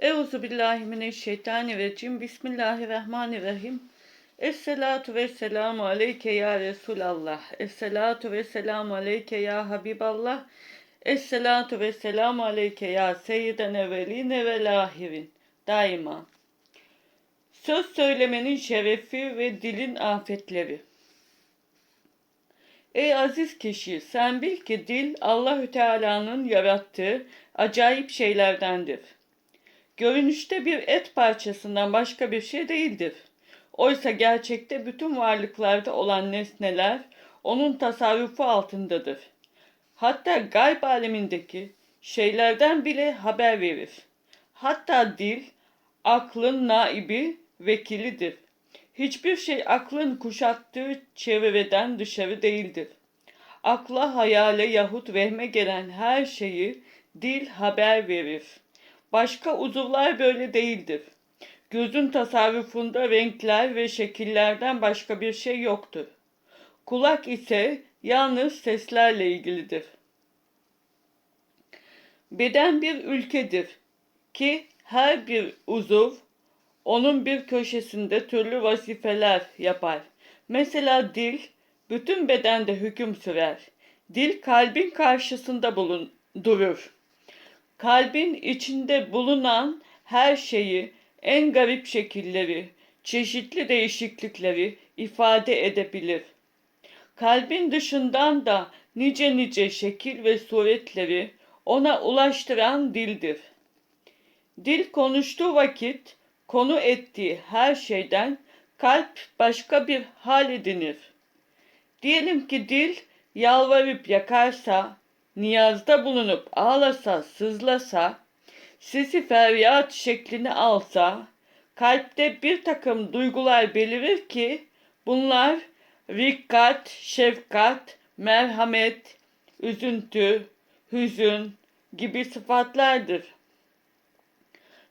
Euzu billahi mineşşeytanirracim. Bismillahirrahmanirrahim. Esselatu ve selamu aleyke ya Resulallah. Esselatu ve selamu aleyke ya Habiballah. Esselatu ve selamu aleyke ya seyyiden evveline ve lahirin. Daima. Söz söylemenin şerefi ve dilin afetleri. Ey aziz kişi, sen bil ki dil Allahü Teala'nın yarattığı acayip şeylerdendir. Görünüşte bir et parçasından başka bir şey değildir. Oysa gerçekte bütün varlıklarda olan nesneler onun tasarrufu altındadır. Hatta gayb alemindeki şeylerden bile haber verir. Hatta dil aklın naibi vekilidir. Hiçbir şey aklın kuşattığı çevreden dışarı değildir. Akla, hayale yahut vehme gelen her şeyi dil haber verir. Başka uzuvlar böyle değildir. Gözün tasarrufunda renkler ve şekillerden başka bir şey yoktur. Kulak ise yalnız seslerle ilgilidir. Beden bir ülkedir ki her bir uzuv onun bir köşesinde türlü vazifeler yapar. Mesela dil bütün bedende hüküm sürer. Dil kalbin karşısında bulun, durur. Kalbin içinde bulunan her şeyi en garip şekilleri, çeşitli değişiklikleri ifade edebilir. Kalbin dışından da nice nice şekil ve suretleri ona ulaştıran dildir. Dil konuştuğu vakit konu ettiği her şeyden kalp başka bir hal edinir. Diyelim ki dil yalvarıp yakarsa, niyazda bulunup ağlasa, sızlasa, sesi feryat şeklini alsa, kalpte bir takım duygular belirir ki bunlar rikkat, şefkat, merhamet, üzüntü, hüzün gibi sıfatlardır.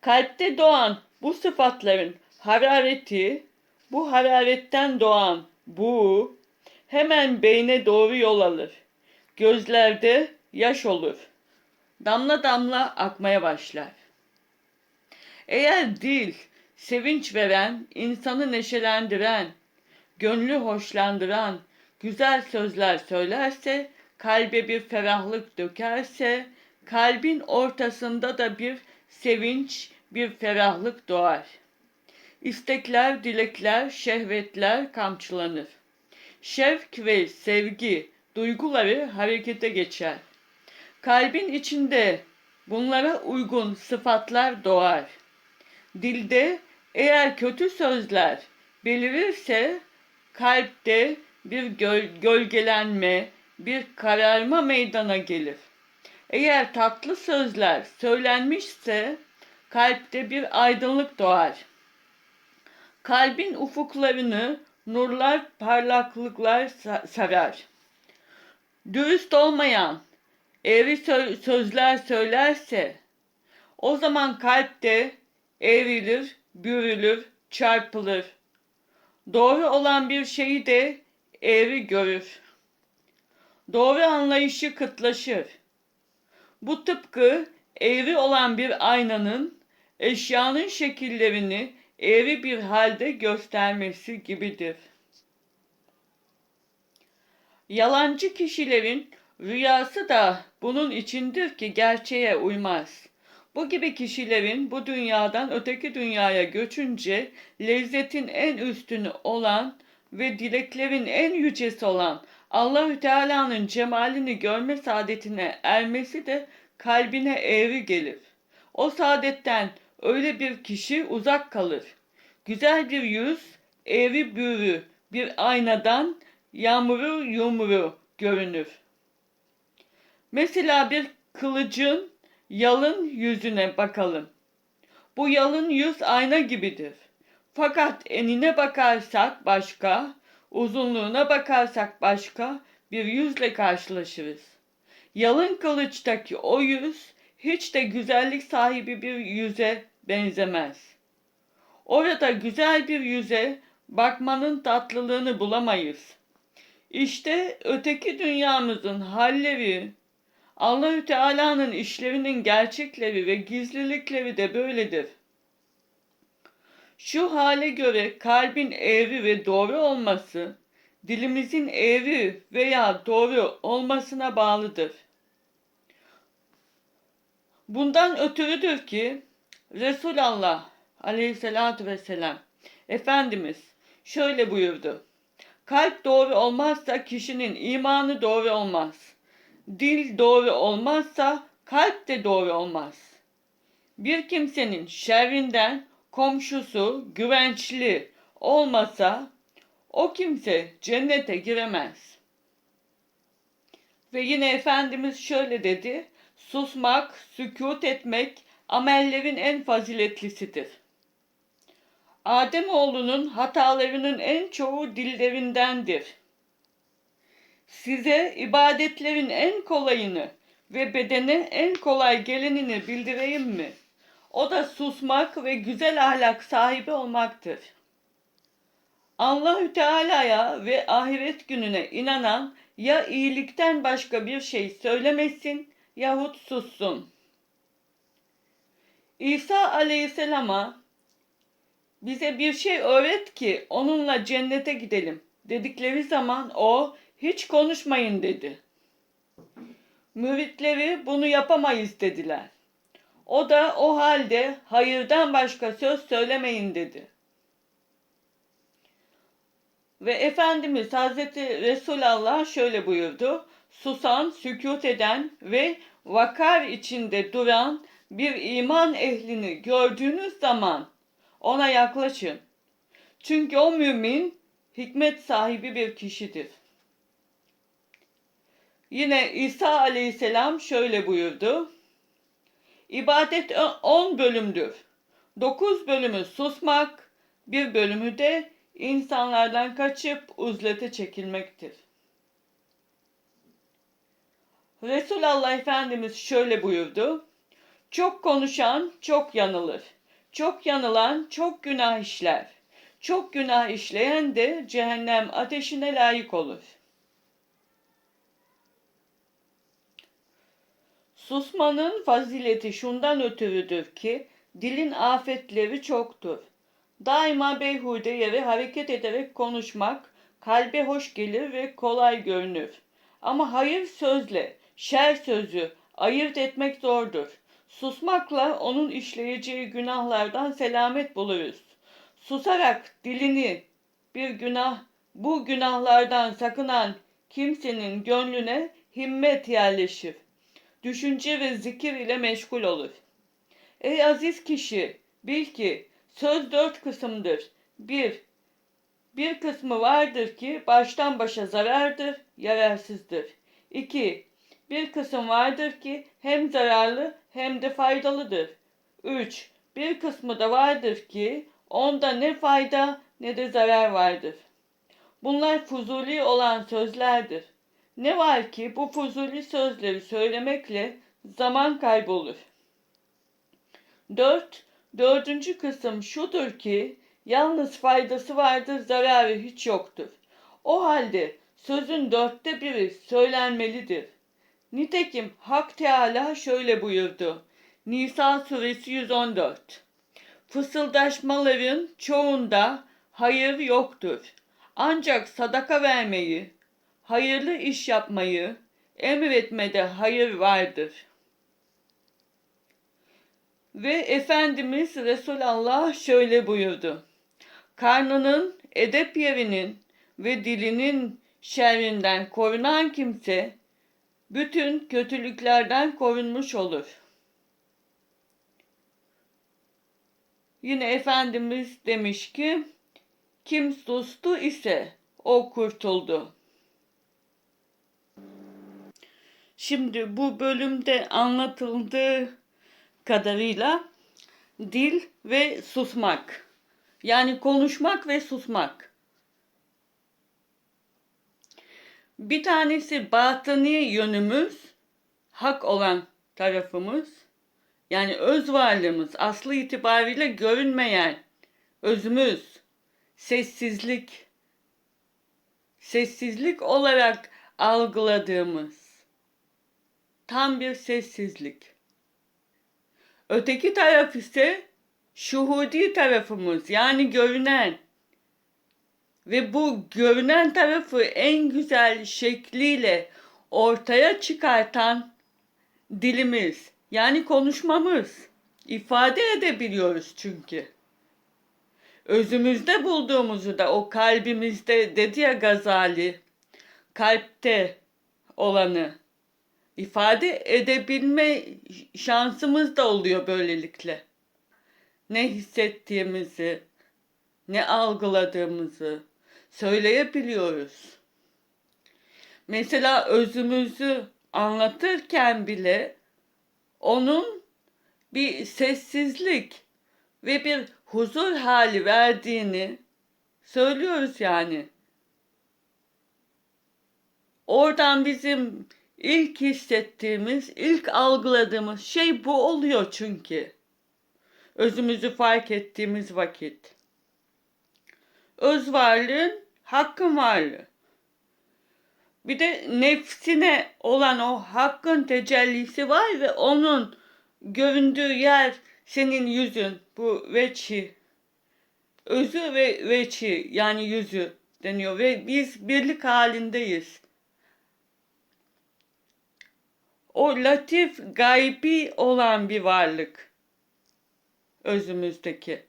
Kalpte doğan bu sıfatların harareti, bu hararetten doğan bu hemen beyne doğru yol alır. Gözlerde yaş olur. Damla damla akmaya başlar. Eğer dil sevinç veren, insanı neşelendiren, gönlü hoşlandıran güzel sözler söylerse, kalbe bir ferahlık dökerse, kalbin ortasında da bir sevinç, bir ferahlık doğar. İstekler, dilekler, şehvetler kamçılanır. Şevk ve sevgi duyguları harekete geçer. Kalbin içinde bunlara uygun sıfatlar doğar. Dilde eğer kötü sözler belirirse kalpte bir göl gölgelenme, bir kararma meydana gelir. Eğer tatlı sözler söylenmişse kalpte bir aydınlık doğar. Kalbin ufuklarını nurlar, parlaklıklar sarar. Dürüst olmayan, eğri sözler söylerse, o zaman kalpte eğrilir, bürülür, çarpılır. Doğru olan bir şeyi de eğri görür. Doğru anlayışı kıtlaşır. Bu tıpkı eğri olan bir aynanın eşyanın şekillerini eğri bir halde göstermesi gibidir. Yalancı kişilerin rüyası da bunun içindir ki gerçeğe uymaz. Bu gibi kişilerin bu dünyadan öteki dünyaya göçünce lezzetin en üstünü olan ve dileklerin en yücesi olan Allahü Teala'nın cemalini görme saadetine ermesi de kalbine eğri gelir. O saadetten öyle bir kişi uzak kalır. Güzel bir yüz, eğri büğrü bir aynadan yağmuru yumru görünür. Mesela bir kılıcın yalın yüzüne bakalım. Bu yalın yüz ayna gibidir. Fakat enine bakarsak başka, uzunluğuna bakarsak başka bir yüzle karşılaşırız. Yalın kılıçtaki o yüz hiç de güzellik sahibi bir yüze benzemez. Orada güzel bir yüze bakmanın tatlılığını bulamayız. İşte öteki dünyamızın halleri Allahü Teala'nın işlerinin gerçekleri ve gizlilikleri de böyledir. Şu hale göre kalbin eğri ve doğru olması, dilimizin eğri veya doğru olmasına bağlıdır. Bundan ötürüdür ki Resulullah aleyhissalatü vesselam Efendimiz şöyle buyurdu. Kalp doğru olmazsa kişinin imanı doğru olmaz. Dil doğru olmazsa kalp de doğru olmaz. Bir kimsenin şerrinden komşusu güvençli olmasa o kimse cennete giremez. Ve yine Efendimiz şöyle dedi. Susmak, sükut etmek amellerin en faziletlisidir. Ademoğlunun hatalarının en çoğu dillerindendir. Size ibadetlerin en kolayını ve bedene en kolay gelenini bildireyim mi? O da susmak ve güzel ahlak sahibi olmaktır. Allahü Teala'ya ve ahiret gününe inanan ya iyilikten başka bir şey söylemesin yahut sussun. İsa Aleyhisselam'a bize bir şey öğret ki onunla cennete gidelim dedikleri zaman o hiç konuşmayın dedi. Müritleri bunu yapamayız dediler. O da o halde hayırdan başka söz söylemeyin dedi. Ve Efendimiz Hazreti Resulullah şöyle buyurdu. Susan, sükut eden ve vakar içinde duran bir iman ehlini gördüğünüz zaman ona yaklaşın. Çünkü o mümin hikmet sahibi bir kişidir. Yine İsa aleyhisselam şöyle buyurdu. İbadet on bölümdür. Dokuz bölümü susmak, bir bölümü de insanlardan kaçıp uzlete çekilmektir. Resulullah Efendimiz şöyle buyurdu. Çok konuşan çok yanılır. Çok yanılan çok günah işler. Çok günah işleyen de cehennem ateşine layık olur. Susmanın fazileti şundan ötürüdür ki dilin afetleri çoktur. Daima beyhude yere hareket ederek konuşmak kalbe hoş gelir ve kolay görünür. Ama hayır sözle, şer sözü ayırt etmek zordur. Susmakla onun işleyeceği günahlardan selamet buluruz. Susarak dilini bir günah, bu günahlardan sakınan kimsenin gönlüne himmet yerleşir. Düşünce ve zikir ile meşgul olur. Ey aziz kişi, bil ki söz dört kısımdır. Bir, bir kısmı vardır ki baştan başa zarardır, yararsızdır. İki, bir kısım vardır ki hem zararlı hem de faydalıdır. 3. Bir kısmı da vardır ki onda ne fayda ne de zarar vardır. Bunlar fuzuli olan sözlerdir. Ne var ki bu fuzuli sözleri söylemekle zaman kaybolur. 4. Dördüncü kısım şudur ki yalnız faydası vardır zararı hiç yoktur. O halde sözün dörtte biri söylenmelidir. Nitekim Hak Teala şöyle buyurdu. Nisa suresi 114. Fısıldaşmaların çoğunda hayır yoktur. Ancak sadaka vermeyi, hayırlı iş yapmayı emretmede hayır vardır. Ve Efendimiz Resulullah şöyle buyurdu. Karnının, edep yerinin ve dilinin şerrinden korunan kimse bütün kötülüklerden korunmuş olur. Yine Efendimiz demiş ki, kim sustu ise o kurtuldu. Şimdi bu bölümde anlatıldığı kadarıyla dil ve susmak. Yani konuşmak ve susmak. Bir tanesi batıni yönümüz, hak olan tarafımız. Yani öz varlığımız, aslı itibariyle görünmeyen özümüz, sessizlik, sessizlik olarak algıladığımız tam bir sessizlik. Öteki taraf ise şuhudi tarafımız yani görünen. Ve bu görünen tarafı en güzel şekliyle ortaya çıkartan dilimiz yani konuşmamız. ifade edebiliyoruz çünkü. Özümüzde bulduğumuzu da o kalbimizde dedi ya Gazali, kalpte olanı ifade edebilme şansımız da oluyor böylelikle. Ne hissettiğimizi, ne algıladığımızı söyleyebiliyoruz. Mesela özümüzü anlatırken bile onun bir sessizlik ve bir huzur hali verdiğini söylüyoruz yani. Oradan bizim ilk hissettiğimiz, ilk algıladığımız şey bu oluyor çünkü. Özümüzü fark ettiğimiz vakit. Öz varlığın hakkın varlığı. Bir de nefsine olan o hakkın tecellisi var ve onun göründüğü yer senin yüzün, bu veçi. Özü ve veçi yani yüzü deniyor ve biz birlik halindeyiz. O latif, gaybi olan bir varlık özümüzdeki.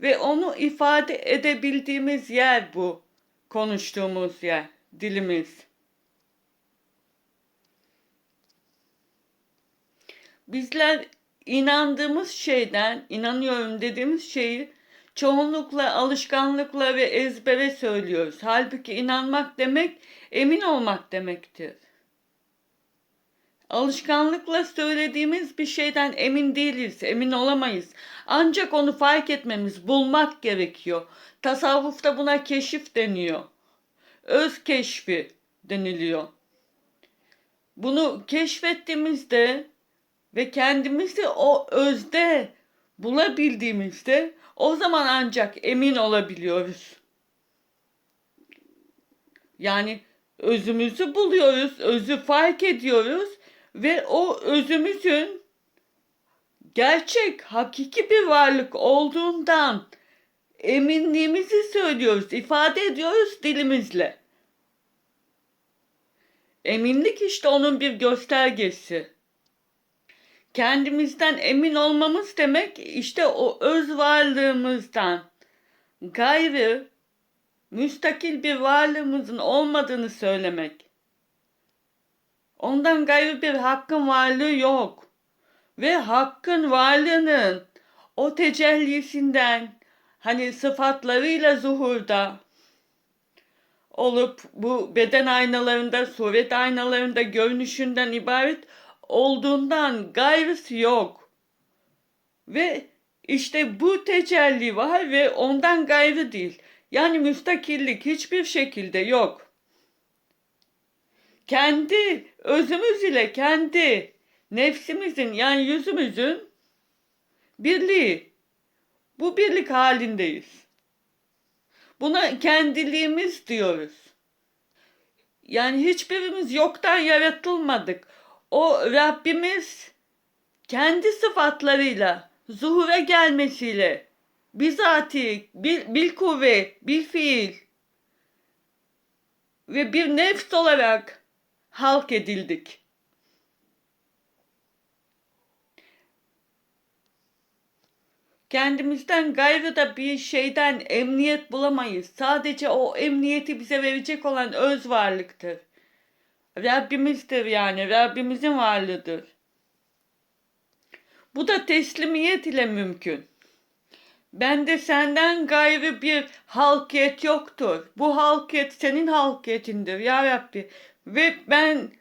Ve onu ifade edebildiğimiz yer bu. Konuştuğumuz yer, dilimiz. Bizler inandığımız şeyden, inanıyorum dediğimiz şeyi çoğunlukla alışkanlıkla ve ezbere söylüyoruz. Halbuki inanmak demek emin olmak demektir. Alışkanlıkla söylediğimiz bir şeyden emin değiliz, emin olamayız. Ancak onu fark etmemiz, bulmak gerekiyor. Tasavvufta buna keşif deniyor. Öz keşfi deniliyor. Bunu keşfettiğimizde ve kendimizi o özde bulabildiğimizde o zaman ancak emin olabiliyoruz. Yani özümüzü buluyoruz, özü fark ediyoruz ve o özümüzün gerçek, hakiki bir varlık olduğundan eminliğimizi söylüyoruz, ifade ediyoruz dilimizle. Eminlik işte onun bir göstergesi. Kendimizden emin olmamız demek işte o öz varlığımızdan gayrı müstakil bir varlığımızın olmadığını söylemek. Ondan gayrı bir hakkın varlığı yok. Ve hakkın varlığının o tecellisinden hani sıfatlarıyla zuhurda olup bu beden aynalarında, suret aynalarında görünüşünden ibaret olduğundan gayrısı yok. Ve işte bu tecelli var ve ondan gayrı değil. Yani müstakillik hiçbir şekilde yok. Kendi özümüz ile kendi nefsimizin yani yüzümüzün birliği. Bu birlik halindeyiz. Buna kendiliğimiz diyoruz. Yani hiçbirimiz yoktan yaratılmadık. O Rabbimiz kendi sıfatlarıyla zuhura gelmesiyle bizatihi bil, bil kuvve, bil fiil ve bir nefs olarak halk edildik. Kendimizden gayrı da bir şeyden emniyet bulamayız. Sadece o emniyeti bize verecek olan öz varlıktır. Rabbimizdir yani, Rabbimizin varlığıdır. Bu da teslimiyet ile mümkün. Bende senden gayrı bir halkiyet yoktur. Bu halkiyet senin halkiyetindir ya Rabbi. Ve ben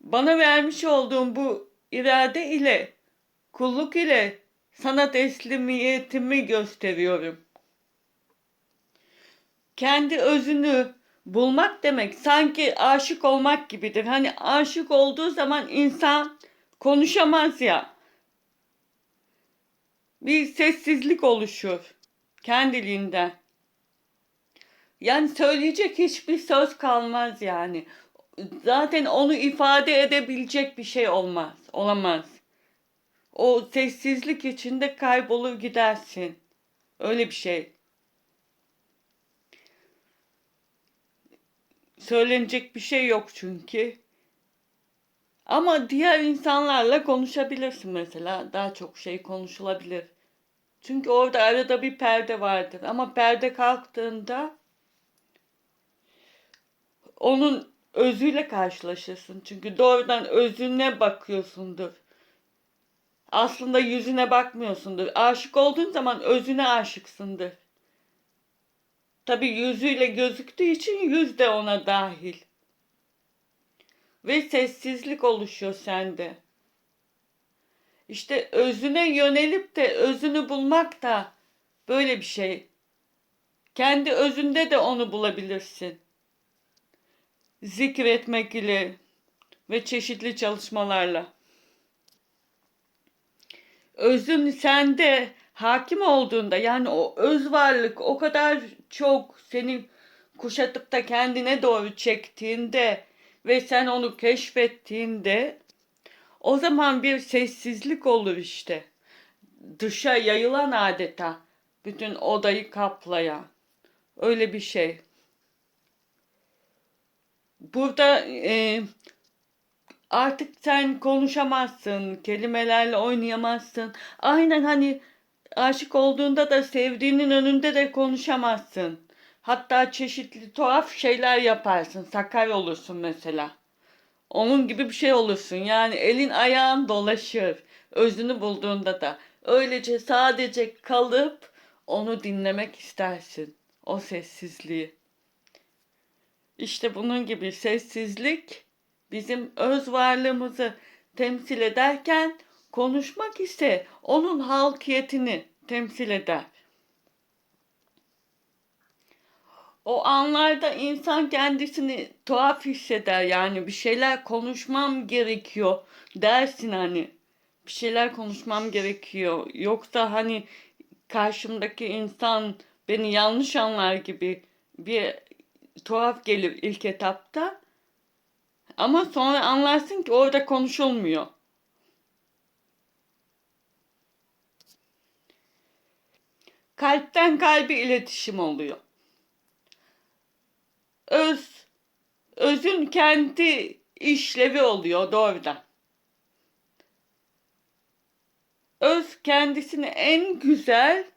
bana vermiş olduğum bu irade ile, kulluk ile sana teslimiyetimi gösteriyorum. Kendi özünü bulmak demek sanki aşık olmak gibidir. Hani aşık olduğu zaman insan konuşamaz ya. Bir sessizlik oluşur kendiliğinden. Yani söyleyecek hiçbir söz kalmaz yani. Zaten onu ifade edebilecek bir şey olmaz. Olamaz. O sessizlik içinde kaybolur gidersin. Öyle bir şey. Söylenecek bir şey yok çünkü. Ama diğer insanlarla konuşabilirsin mesela. Daha çok şey konuşulabilir. Çünkü orada arada bir perde vardır. Ama perde kalktığında onun özüyle karşılaşırsın. Çünkü doğrudan özüne bakıyorsundur. Aslında yüzüne bakmıyorsundur. Aşık olduğun zaman özüne aşıksındır. Tabi yüzüyle gözüktüğü için yüz de ona dahil. Ve sessizlik oluşuyor sende. İşte özüne yönelip de özünü bulmak da böyle bir şey. Kendi özünde de onu bulabilirsin. Zikretmek ile ve çeşitli çalışmalarla. Özün sende hakim olduğunda yani o öz varlık o kadar çok seni kuşatıp da kendine doğru çektiğinde ve sen onu keşfettiğinde o zaman bir sessizlik olur işte. Dışa yayılan adeta bütün odayı kaplayan öyle bir şey. Burada e, artık sen konuşamazsın, kelimelerle oynayamazsın. Aynen hani aşık olduğunda da sevdiğinin önünde de konuşamazsın. Hatta çeşitli tuhaf şeyler yaparsın. Sakar olursun mesela. Onun gibi bir şey olursun. Yani elin ayağın dolaşır. Özünü bulduğunda da. Öylece sadece kalıp onu dinlemek istersin. O sessizliği. İşte bunun gibi sessizlik bizim öz varlığımızı temsil ederken konuşmak ise onun halkiyetini temsil eder. O anlarda insan kendisini tuhaf hisseder. Yani bir şeyler konuşmam gerekiyor dersin hani. Bir şeyler konuşmam gerekiyor. Yoksa hani karşımdaki insan beni yanlış anlar gibi bir tuhaf gelir ilk etapta ama sonra anlarsın ki orada konuşulmuyor. Kalpten kalbe iletişim oluyor. Öz, özün kendi işlevi oluyor doğrudan. Öz kendisini en güzel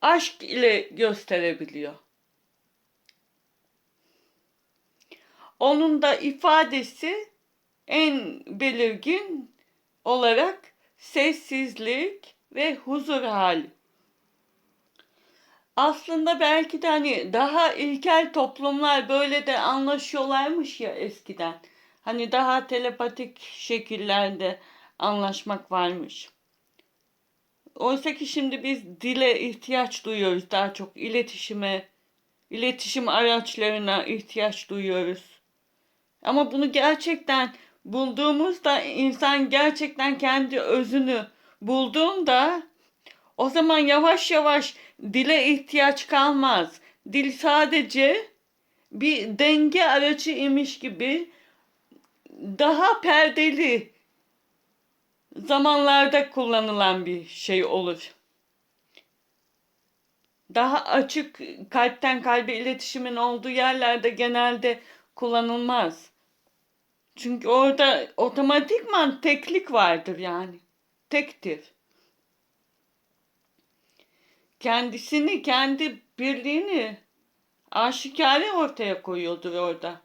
aşk ile gösterebiliyor. Onun da ifadesi en belirgin olarak sessizlik ve huzur hali. Aslında belki de hani daha ilkel toplumlar böyle de anlaşıyorlarmış ya eskiden. Hani daha telepatik şekillerde anlaşmak varmış. Oysa ki şimdi biz dile ihtiyaç duyuyoruz daha çok iletişime, iletişim araçlarına ihtiyaç duyuyoruz. Ama bunu gerçekten bulduğumuzda insan gerçekten kendi özünü bulduğunda o zaman yavaş yavaş dile ihtiyaç kalmaz. Dil sadece bir denge aracı imiş gibi daha perdeli zamanlarda kullanılan bir şey olur. Daha açık kalpten kalbe iletişimin olduğu yerlerde genelde kullanılmaz. Çünkü orada otomatikman teklik vardır yani. Tektir. Kendisini, kendi birliğini aşikare ortaya koyuyordur orada.